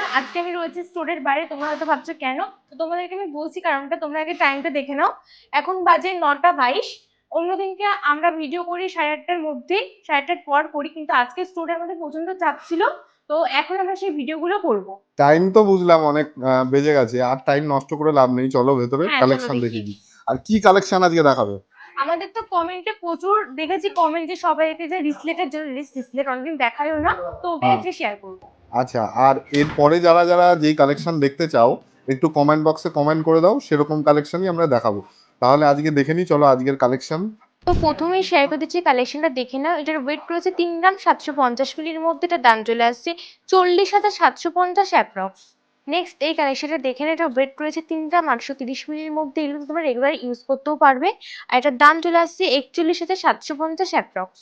নমস্কার আজকে আমি রয়েছি স্টোরের বাইরে তোমরা হয়তো ভাবছ কেন? তো তোমাদেরকে আমি বলছি কারণটা তোমরা আগে টাইমটা দেখে নাও। এখন বাজে নটা বাইশ। অন্যদিনকে আমরা ভিডিও করি সাড়ে আটটার মধ্যে সাড়ে আটটার পর করি কিন্তু আজকে স্টোরে আমাদের প্রচণ্ড চাপ ছিল তো এখন আমরা সেই ভিডিওগুলো করব। টাইম তো বুঝলাম অনেক বেজে গেছে আর টাইম নষ্ট করে লাভ নেই। চলো ভেতরে হ্যাঁ, কালেকশন দেখি। দেখে আর কি কালেকশন আজকে দেখাবে? আমাদের তো কমেন্টে প্রচুর দেখেছি কমেন্টে সবাই যে রিসলেটের জন্য রিসলেট অনেকদিন দেখায়ও না তো ওকে হ্যাঁ। শেয়ার করব। আচ্ছা আর এরপরে যারা যারা যেই কালেকশন দেখতে চাও, একটু কমেন্ট বক্সে কমেন্ট করে দাও, সেরকম কালেকশনই আমরা দেখাবো। তাহলে আজকে দেখে নিই, চলো আজকের কালেকশন তো প্রথমেই শেয়ার করে দিচ্ছি কালেকশনটা দেখে নাও। এটার ওয়েট রয়েছে তিন গ্রাম সাতশো পঞ্চাশ মিলির মধ্যে, এটা দাম চলে আসছে চল্লিশ হাজার সাতশো পঞ্চাশ অ্যাপ্রক্স নেক্সট এই কালেকশনটা দেখে এটা ওয়েট রয়েছে তিন গ্রাম আটশো তিরিশ মিলির মধ্যে, এগুলো তোমরা রেগুলার ইউজ করতেও পারবে। আর এটার দাম চলে আসছে একচল্লিশ হাজার সাতশো পঞ্চাশ অ্যাপ্রক্স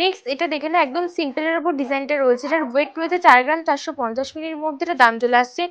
নেক্সট এটা দেখে না একদম সিম্পলের উপর ডিজাইনটা রয়েছে। এটার ওয়েট রয়েছে চার গ্রাম চারশো পঞ্চাশ মিলির মধ্যে। এটা দাম চলে আসছে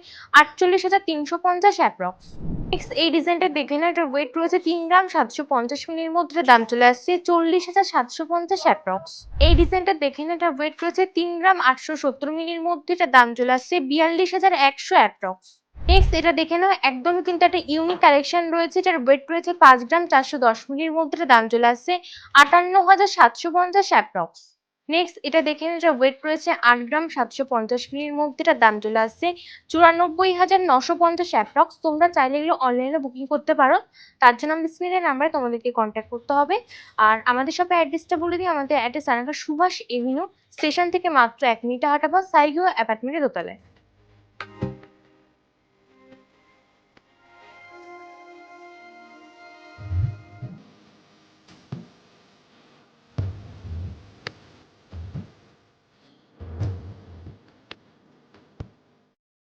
আটচল্লিশ হাজার তিনশো পঞ্চাশ অ্যাপ্রক্স নেক্সট এই ডিজাইনটা দেখে না এটার ওয়েট রয়েছে তিন গ্রাম সাতশো পঞ্চাশ মিলির মধ্যে। দাম চলে আসছে চল্লিশ হাজার সাতশো পঞ্চাশ অ্যাপ্রক্স এই ডিজাইনটা দেখে না এটার ওয়েট রয়েছে তিন গ্রাম আটশো সত্তর মিলির মধ্যে। এটার দাম চলে আসছে বিয়াল্লিশ হাজার একশো অ্যাপ্রক্স নেক্সট এটা দেখে নাও। একদমই কিন্তু একটা ইউনিক কালেকশন রয়েছে এটার ওয়েট রয়েছে পাঁচ গ্রাম চারশো দশ মিলির মধ্যে। দাম চলে আসছে আটান্ন হাজার সাতশো পঞ্চাশ অ্যাপ্রক্স নেক্সট এটা দেখে নাও এটা ওয়েট রয়েছে আট গ্রাম সাতশো পঞ্চাশ মিলির মধ্যে। এটার দাম চলে আসছে চুরানব্বই হাজার নশো পঞ্চাশ অ্যাপ্রক্স তোমরা চাইলে এগুলো অনলাইনে বুকিং করতে পারো। তার জন্য আমাদের স্ক্রিনের নাম্বারে তোমাদেরকে কন্ট্যাক্ট করতে হবে। আর আমাদের শপে অ্যাড্রেসটা বলে দিই। আমাদের অ্যাড্রেস আনাকা সুভাষ এভিনিউ স্টেশন থেকে মাত্র এক মিনিট হাঁটা বা সাইগো অ্যাপার্টমেন্টের দোতলায়।